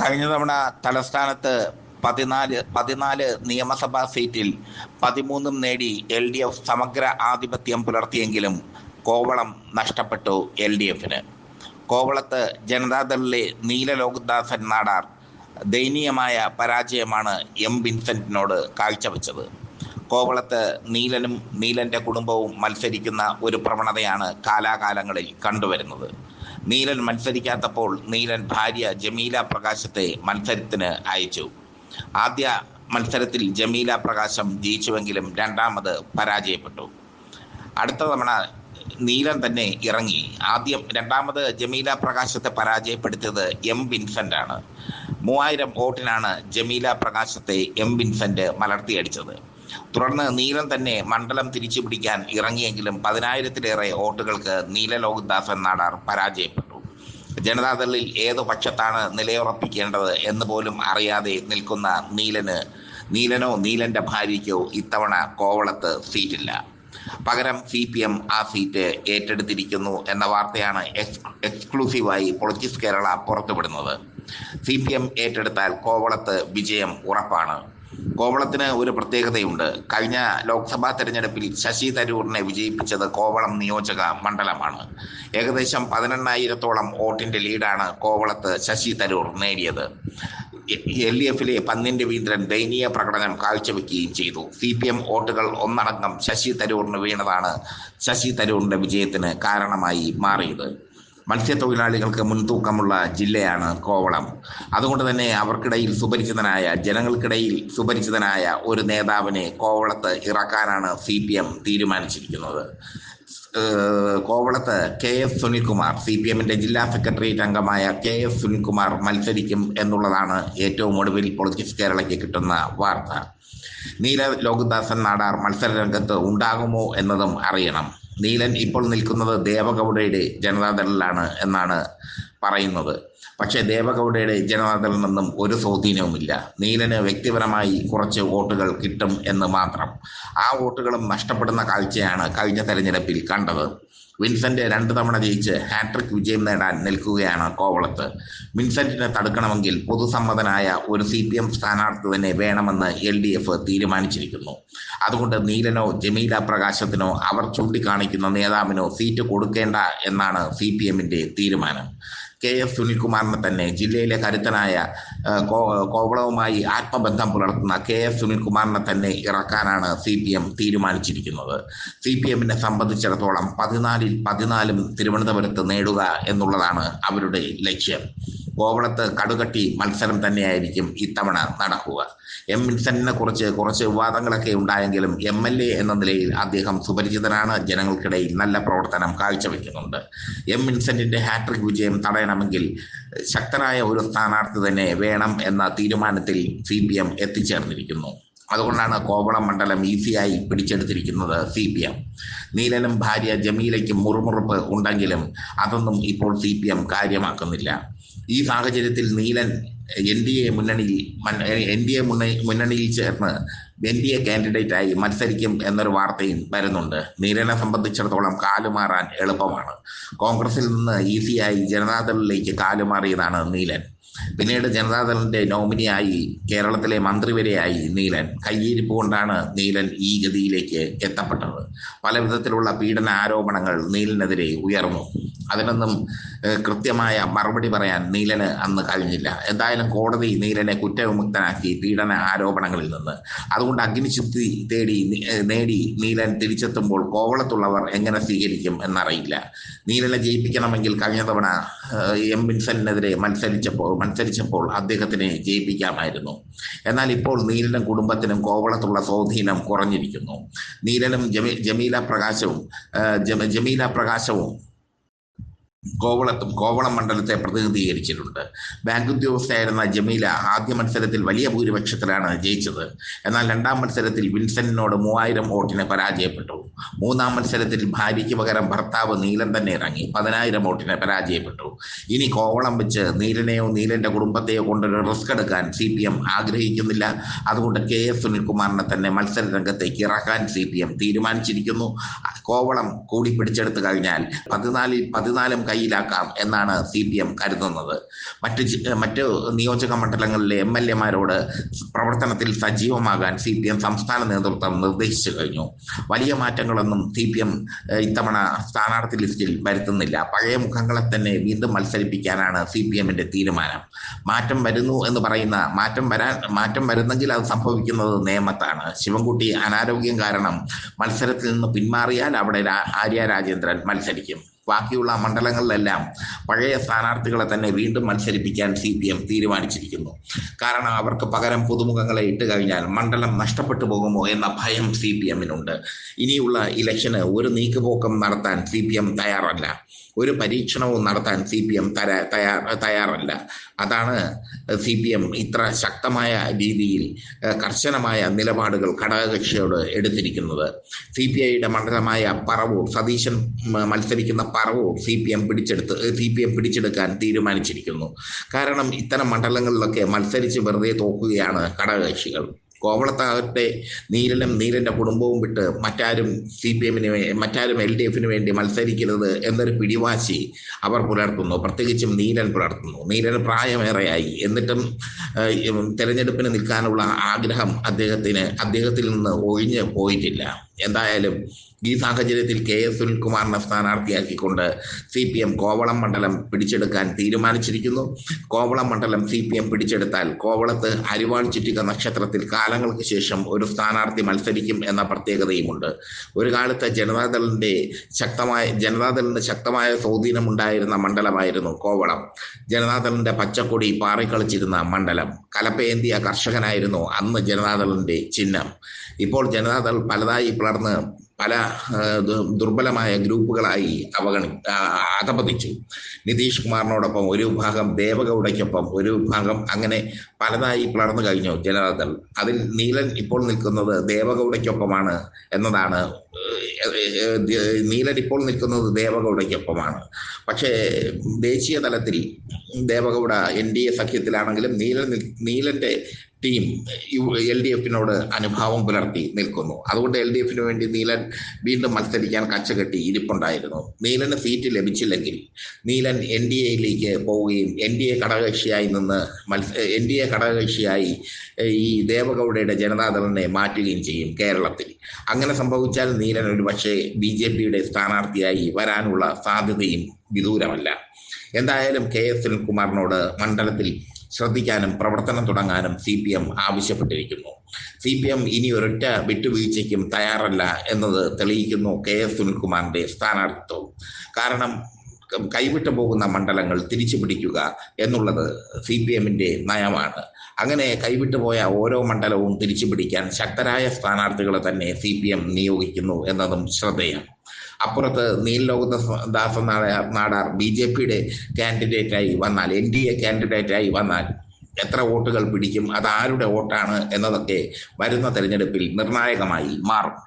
കഴിഞ്ഞ തവണ തലസ്ഥാനത്ത് പതിനാല് പതിനാല് നിയമസഭാ സീറ്റിൽ പതിമൂന്നും നേടി എൽ ഡി എഫ് സമഗ്ര ആധിപത്യം പുലർത്തിയെങ്കിലും കോവളം നഷ്ടപ്പെട്ടു എൽ ഡി എഫിന് കോവളത്ത് ജനതാദളിലെ നീല ലോകദാസൻ നാടാർ ദയനീയമായ പരാജയമാണ് എം വിൻസെന്റിനോട് കാഴ്ചവെച്ചത്. കോവളത്ത് നീലനും നീലന്റെ കുടുംബവും മത്സരിക്കുന്ന ഒരു പ്രവണതയാണ് കാലാകാലങ്ങളിൽ കണ്ടുവരുന്നത്. നീലൻ മത്സരിക്കാത്തപ്പോൾ നീലൻ ഭാര്യ ജമീല പ്രകാശത്തെ മത്സരത്തിന് അയച്ചു. ആദ്യ മത്സരത്തിൽ ജമീല പ്രകാശം ജയിച്ചുവെങ്കിലും രണ്ടാമത് പരാജയപ്പെട്ടു. അടുത്ത തവണ നീലൻ തന്നെ ഇറങ്ങി. ആദ്യം രണ്ടാമത് ജമീല പ്രകാശത്തെ പരാജയപ്പെടുത്തിയത് എം വിൻസെന്റ് ആണ് മൂവായിരം വോട്ടിനാണ് ജമീല പ്രകാശത്തെ എം വിൻസെന്റ് മലർത്തിയടിച്ചത്. തുടർന്ന് നീലൻ തന്നെ മണ്ഡലം തിരിച്ചു പിടിക്കാൻ ഇറങ്ങിയെങ്കിലും പതിനായിരത്തിലേറെ വോട്ടുകൾക്ക് നീല ലോകദാസൻ നാടാർ പരാജയപ്പെട്ടു. ജനതാദളിൽ ഏതു പക്ഷത്താണ് നിലയുറപ്പിക്കേണ്ടത് എന്ന് പോലും അറിയാതെ നിൽക്കുന്ന നീലന് നീലനോ നീലന്റെ ഭാര്യയ്ക്കോ ഇത്തവണ കോവളത്ത് സീറ്റില്ല. പകരം സി പി എം ആ സീറ്റ് ഏറ്റെടുത്തിരിക്കുന്നു എന്ന വാർത്തയാണ് എക്സ് എക്സ്ക്ലൂസീവായി പൊളിറ്റിക്സ് കേരള പുറത്തുവിടുന്നത്. സി പി എം ഏറ്റെടുത്താൽ കോവളത്ത് വിജയം ഉറപ്പാണ്. കോവളത്തിന് ഒരു പ്രത്യേകതയുണ്ട്. കഴിഞ്ഞ ലോക്സഭാ തെരഞ്ഞെടുപ്പിൽ ശശി തരൂറിനെ വിജയിപ്പിച്ചത് കോവളം നിയോജക മണ്ഡലമാണ്. ഏകദേശം പതിനെണ്ണായിരത്തോളം വോട്ടിന്റെ ലീഡാണ് കോവളത്ത് ശശി തരൂർ നേടിയത്. എൽ ഡി എഫിലെ പന്നിൻ രവീന്ദ്രൻ ദയനീയ പ്രകടനം കാഴ്ചവെക്കുകയും ചെയ്തു. സി പി എം വോട്ടുകൾ ഒന്നടങ്കം ശശി തരൂറിന് വീണതാണ് ശശി തരൂറിന്റെ വിജയത്തിന് കാരണമായി മാറിയത്. മത്സ്യത്തൊഴിലാളികൾക്ക് മുൻതൂക്കമുള്ള ജില്ലയാണ് കോവളം. അതുകൊണ്ട് തന്നെ അവർക്കിടയിൽ സുപരിചിതനായ ജനങ്ങൾക്കിടയിൽ സുപരിചിതനായ ഒരു നേതാവിനെ കോവളത്ത് ഇറക്കാനാണ് സി പി എം തീരുമാനിച്ചിരിക്കുന്നത്. കോവളത്ത് K S Sunilkumar C P എമ്മിന്റെ ജില്ലാ സെക്രട്ടേറിയറ്റ് അംഗമായ കെ എസ് സുനിൽകുമാർ മത്സരിക്കും എന്നുള്ളതാണ് ഏറ്റവും ഒടുവിൽ പൊളിറ്റിക്സ് കേരളയ്ക്ക് കിട്ടുന്ന വാർത്ത. നീല ലോകദാസൻ നാടാർ മത്സര രംഗത്ത് ഉണ്ടാകുമോ എന്നതും അറിയണം. നീലൻ ഇപ്പോൾ നിൽക്കുന്നത് ദേവഗൗഡയുടെ ജനതാദളിലാണ് എന്നാണ് പറയുന്നത്. പക്ഷേ ദേവഗൗഡയുടെ ജനതാദളിൽ നിന്നും ഒരു സ്വാധീനവുമില്ല. നീലന് വ്യക്തിപരമായി കുറച്ച് വോട്ടുകൾ കിട്ടും എന്ന് മാത്രം. ആ വോട്ടുകളും നഷ്ടപ്പെടുന്ന കാഴ്ചയാണ് കഴിഞ്ഞ തെരഞ്ഞെടുപ്പിൽ കണ്ടത്. വിൻസെന്റ് രണ്ട് തവണ ജയിച്ച് ഹാട്രിക് വിജയം നേടാൻ നിൽക്കുകയാണ് കോവളത്ത്. വിൻസെന്റിനെ തടുക്കണമെങ്കിൽ പൊതുസമ്മതനായ ഒരു സി പി എം സ്ഥാനാർത്ഥി തന്നെ വേണമെന്ന് എൽ ഡി എഫ് തീരുമാനിച്ചിരിക്കുന്നു. അതുകൊണ്ട് നീലനോ ജമീല പ്രകാശത്തിനോ അവർ ചൂണ്ടിക്കാണിക്കുന്ന നേതാവിനോ സീറ്റ് കൊടുക്കേണ്ട എന്നാണ് സി പി എമ്മിന്റെ തീരുമാനം. കെ എഫ് സുനിൽകുമാറിനെ തന്നെ ജില്ലയിലെ കരുത്തനായ കോവളവുമായി ആത്മബന്ധം പുലർത്തുന്ന കെ എഫ് സുനിൽകുമാറിനെ തന്നെ ഇറക്കാനാണ് സി പി എം തീരുമാനിച്ചിരിക്കുന്നത്. സി പി എമ്മിനെ സംബന്ധിച്ചിടത്തോളം പതിനാലിൽ പതിനാലും തിരുവനന്തപുരത്ത് നേടുക എന്നുള്ളതാണ് അവരുടെ ലക്ഷ്യം. കോവളത്ത് കടുകട്ടി മത്സരം തന്നെയായിരിക്കും ഇത്തവണ നടക്കുക. എം വിൻസെന്റിനെ കുറിച്ച് കുറച്ച് വിവാദങ്ങളൊക്കെ ഉണ്ടായെങ്കിലും എം എൽ എ എന്ന നിലയിൽ അദ്ദേഹം സുപരിചിതനാണ്. ജനങ്ങൾക്കിടയിൽ നല്ല പ്രവർത്തനം കാഴ്ചവെക്കുന്നുണ്ട്. എം വിൻസെന്റിന്റെ ഹാട്രിക് വിജയം തടയണമെങ്കിൽ ശക്തനായ ഒരു സ്ഥാനാർത്ഥി തന്നെ വേണം എന്ന തീരുമാനത്തിൽ സി പി എം എത്തിച്ചേർന്നിരിക്കുന്നു. അതുകൊണ്ടാണ് കോവളം മണ്ഡലം ഈസിയായി പിടിച്ചെടുത്തിരിക്കുന്നത് സി പി എം. നീലനും ഭാര്യ ജമീലയ്ക്കും മുറുമുറുപ്പ് ഉണ്ടെങ്കിലും അതൊന്നും ഇപ്പോൾ സി പി എം കാര്യമാക്കുന്നില്ല. ഈ സാഹചര്യത്തിൽ നീലൻ എൻ ഡി എ മുന്നണിയിൽ എൻ ഡി എ മുന്നണിയിൽ ചേർന്ന് എൻ ഡി എ കാൻഡിഡേറ്റായി മത്സരിക്കും എന്നൊരു വാർത്തയും വരുന്നുണ്ട്. നീരനെ സംബന്ധിച്ചിടത്തോളം കാലുമാറാൻ എളുപ്പമാണ്. കോൺഗ്രസിൽ നിന്ന് ഈസിയായി ജനതാദളിലേക്ക് കാലുമാറിയതാണ് നീലൻ. പിന്നീട് ജനതാദളിന്റെ നോമിനിയായി കേരളത്തിലെ മന്ത്രി വരെയായി നീലൻ. കയ്യിരിപ്പ് കൊണ്ടാണ് നീലൻ ഈ ഗതിയിലേക്ക് എത്തപ്പെട്ടത്. പല വിധത്തിലുള്ള പീഡന ആരോപണങ്ങൾ നീലനെതിരെ ഉയർന്നു. അതിനൊന്നും കൃത്യമായ മറുപടി പറയാൻ നീലന് അന്ന് കഴിഞ്ഞില്ല. എന്തായാലും കോടതി നീലനെ കുറ്റവിമുക്തനാക്കി പീഡന ആരോപണങ്ങളിൽ നിന്ന്. അതുകൊണ്ട് അഗ്നിശുദ്ധി തേടി നേടി നീലൻ തിരിച്ചെത്തുമ്പോൾ കോവളത്തുള്ളവർ എങ്ങനെ സ്വീകരിക്കും എന്നറിയില്ല. നീലനെ ജയിപ്പിക്കണമെങ്കിൽ കഴിഞ്ഞ തവണ എം വിൻസെന്റിനെതിരെ മത്സരിച്ചപ്പോൾ മത്സരിച്ചപ്പോൾ അദ്ദേഹത്തിനെ ജയിപ്പിക്കാമായിരുന്നു. എന്നാൽ ഇപ്പോൾ നീലനും കുടുംബത്തിനും കോവളത്തുള്ള സ്വാധീനം കുറഞ്ഞിരിക്കുന്നു. നീലനും ജമീല പ്രകാശവും ജമീല പ്രകാശവും കോവളത്തും കോവളം മണ്ഡലത്തെ പ്രതിനിധീകരിച്ചിട്ടുണ്ട്. ബാങ്ക് ഉദ്യോഗസ്ഥയായിരുന്ന ജമീല ആദ്യ മത്സരത്തിൽ വലിയ ഭൂരിപക്ഷത്തിലാണ് ജയിച്ചത്. എന്നാൽ രണ്ടാം മത്സരത്തിൽ വിൻസെന്റിനോട് മൂവായിരം വോട്ടിന് പരാജയപ്പെട്ടു. മൂന്നാം മത്സരത്തിൽ ഭാര്യയ്ക്ക് പകരം ഭർത്താവ് നീലൻ തന്നെ ഇറങ്ങി പതിനായിരം വോട്ടിന് പരാജയപ്പെട്ടു. ഇനി കോവളം വെച്ച് നീലനെയോ നീലന്റെ കുടുംബത്തെയോ കൊണ്ടൊരു റിസ്ക് എടുക്കാൻ സി പി എം ആഗ്രഹിക്കുന്നില്ല. അതുകൊണ്ട് കെ എസ് സുനിൽകുമാറിനെ തന്നെ മത്സര രംഗത്തേക്ക് ഇറക്കാൻ സി പി എം തീരുമാനിച്ചിരിക്കുന്നു. കോവളം കൂടി പിടിച്ചെടുത്തു കഴിഞ്ഞാൽ പതിനാലിൽ പതിനാലും കൈ കയ്യിലാക്കാം എന്നാണ് സി പി എം കരുതുന്നത്. മറ്റ് മറ്റ് നിയോജക മണ്ഡലങ്ങളിലെ എം എൽ എമാരോട് പ്രവർത്തനത്തിൽ സജീവമാകാൻ സി പി എം സംസ്ഥാന നേതൃത്വം നിർദ്ദേശിച്ചു കഴിഞ്ഞു. വലിയ മാറ്റങ്ങളൊന്നും സി പി എം ഇത്തവണ സ്ഥാനാർത്ഥി ലിസ്റ്റിൽ വരുത്തുന്നില്ല. പഴയ മുഖങ്ങളെ തന്നെ വീണ്ടും മത്സരിപ്പിക്കാനാണ് സി പി എമ്മിന്റെ തീരുമാനം. മാറ്റം വരുന്നു എന്ന് പറയുന്ന മാറ്റം വരാൻ മാറ്റം വരുന്നെങ്കിൽ അത് സംഭവിക്കുന്നത് നേമത്താണ്. ശിവൻകുട്ടി അനാരോഗ്യം കാരണം മത്സരത്തിൽ നിന്ന് പിന്മാറിയാൽ അവിടെ ആര്യ രാജേന്ദ്രൻ മത്സരിക്കും. ബാക്കിയുള്ള മണ്ഡലങ്ങളിലെല്ലാം പഴയ സ്ഥാനാർത്ഥികളെ തന്നെ വീണ്ടും മത്സരിപ്പിക്കാൻ സി പി എം തീരുമാനിച്ചിരിക്കുന്നു. കാരണം അവർക്ക് പകരം പുതുമുഖങ്ങളെ ഇട്ട് കഴിഞ്ഞാൽ മണ്ഡലം നഷ്ടപ്പെട്ടു പോകുമോ എന്ന ഭയം സി പി എമ്മിനുണ്ട്. ഇനിയുള്ള ഇലക്ഷന് ഒരു നീക്കുപോക്കം നടത്താൻ സി പി എം തയ്യാറല്ല. ഒരു പരീക്ഷണവും നടത്താൻ സി പി എം തയ്യാറല്ല. അതാണ് സി പി എം ഇത്ര ശക്തമായ രീതിയിൽ കർശനമായ നിലപാടുകൾ ഘടകകക്ഷിയോട് എടുത്തിരിക്കുന്നത്. സി പി ഐയുടെ മണ്ഡലമായ പറവൂർ സതീശൻ മത്സരിക്കുന്ന പറവൂർ സി പി എം പിടിച്ചെടുത്ത് സി പി എം പിടിച്ചെടുക്കാൻ തീരുമാനിച്ചിരിക്കുന്നു. കാരണം ഇത്തരം മണ്ഡലങ്ങളിലൊക്കെ മത്സരിച്ച് വെറുതെ തോക്കുകയാണ് ഘടകകക്ഷികൾ. കോവളത്താകട്ടെ നീലനും നീലന്റെ കുടുംബവും വിട്ട് മറ്റാരും സി പി എമ്മിന് മറ്റാരും എൽ ഡി എഫിന് വേണ്ടി മത്സരിക്കരുത് എന്നൊരു പിടിവാശി അവർ പുലർത്തുന്നു. പ്രത്യേകിച്ചും നീരൻ പുലർത്തുന്നു. നീലന് പ്രായമേറെയായി. എന്നിട്ടും തെരഞ്ഞെടുപ്പിന് നിൽക്കാനുള്ള ആഗ്രഹം അദ്ദേഹത്തിന് അദ്ദേഹത്തിൽ നിന്ന് ഒഴിഞ്ഞു പോയിട്ടില്ല. എന്തായാലും ഈ സാഹചര്യത്തിൽ കെ എസ് സുനിൽകുമാറിനെ സ്ഥാനാർത്ഥിയാക്കിക്കൊണ്ട് സി പി എം കോവളം മണ്ഡലം പിടിച്ചെടുക്കാൻ തീരുമാനിച്ചിരിക്കുന്നു. കോവളം മണ്ഡലം സി പി എം പിടിച്ചെടുത്താൽ കോവളത്ത് അരിവാൾ ചുറ്റിക നക്ഷത്രത്തിൽ കാലങ്ങൾക്ക് ശേഷം ഒരു സ്ഥാനാർത്ഥി മത്സരിക്കും എന്ന പ്രത്യേകതയുമുണ്ട്. ഒരു കാലത്ത് ജനതാദളിന്റെ ശക്തമായ ജനതാദളിന് ശക്തമായ സ്വാധീനമുണ്ടായിരുന്ന മണ്ഡലമായിരുന്നു കോവളം. ജനതാദളിന്റെ പച്ചക്കൊടി പാറിക്കളിച്ചിരുന്ന മണ്ഡലം. കലപ്പേന്തിയ കർഷകനായിരുന്നു അന്ന് ജനതാദളിന്റെ ചിഹ്നം. ഇപ്പോൾ ജനതാദൾ പലതായി പിളർന്ന് പല ദുർബലമായ ഗ്രൂപ്പുകളായി അവഗണി അധപതിച്ചു നിതീഷ് കുമാറിനോടൊപ്പം ഒരു വിഭാഗം ദേവഗൗഡയ്ക്കൊപ്പം ഒരു വിഭാഗം അങ്ങനെ പലതായി പിളർന്നു കഴിഞ്ഞു ജനതാദൾ. അതിൽ നീലൻ ഇപ്പോൾ നിൽക്കുന്നത് ദേവഗൗഡയ്ക്കൊപ്പമാണ് എന്നതാണ് നീലൻ ഇപ്പോൾ നിൽക്കുന്നത് ദേവഗൗഡയ്ക്കൊപ്പമാണ്. പക്ഷേ ദേശീയ തലത്തിൽ ദേവഗൗഡ എൻ ഡി എ സഖ്യത്തിലാണെങ്കിലും നീലൻ നീലന്റെ ടീം എൽ ഡി എഫിനോട് അനുഭാവം പുലർത്തി നിൽക്കുന്നു. അതുകൊണ്ട് എൽ ഡി എഫിന് വേണ്ടി നീലൻ വീണ്ടും മത്സരിക്കാൻ കച്ചകെട്ടി ഇരിപ്പുണ്ടായിരുന്നു. നീലന് സീറ്റ് ലഭിച്ചില്ലെങ്കിൽ നീലൻ എൻ ഡി എയിലേക്ക് പോവുകയും എൻ ഡി എ ഘടകകക്ഷിയായി നിന്ന് മത്സ എൻ ഡി എ ഘടകകക്ഷിയായി ഈ ദേവഗൌഡയുടെ ജനതാദളിനെ മാറ്റുകയും ചെയ്യും കേരളത്തിൽ. അങ്ങനെ സംഭവിച്ചാൽ നീലൻ ഒരു പക്ഷേ ബി ജെ പിയുടെ സ്ഥാനാർത്ഥിയായി വരാനുള്ള സാധ്യതയും വിദൂരമല്ല. എന്തായാലും കെ എസ് സുനിൽകുമാറിനോട് മണ്ഡലത്തിൽ ശ്രദ്ധിക്കാനും പ്രവർത്തനം തുടങ്ങാനും സി പി എം ആവശ്യപ്പെട്ടിരിക്കുന്നു. സി പി എം ഇനി ഒരൊറ്റ വിട്ടുവീഴ്ചയ്ക്കും തയ്യാറല്ല എന്നത് തെളിയിക്കുന്നു കെ എസ് സുനിൽകുമാറിന്റെ സ്ഥാനാർത്ഥിത്വം. കാരണം കൈവിട്ടു പോകുന്ന മണ്ഡലങ്ങൾ തിരിച്ചു പിടിക്കുക എന്നുള്ളത് സി പി എമ്മിന്റെ നയമാണ്. അങ്ങനെ കൈവിട്ടു പോയ ഓരോ മണ്ഡലവും തിരിച്ചു പിടിക്കാൻ ശക്തരായ സ്ഥാനാർത്ഥികളെ തന്നെ സി പി എം നിയോഗിക്കുന്നു എന്നതും ശ്രദ്ധേയം. അപ്പുറത്ത് നീൽ ദാസ നാടാർ ബി ജെ പിയുടെ കാൻഡിഡേറ്റായി വന്നാൽ എൻ ഡി എ കാൻഡിഡേറ്റായി വന്നാൽ എത്ര വോട്ടുകൾ പിടിക്കും അത് ആരുടെ വോട്ടാണ് എന്നതൊക്കെ വരുന്ന തെരഞ്ഞെടുപ്പിൽ നിർണായകമായി മാറും.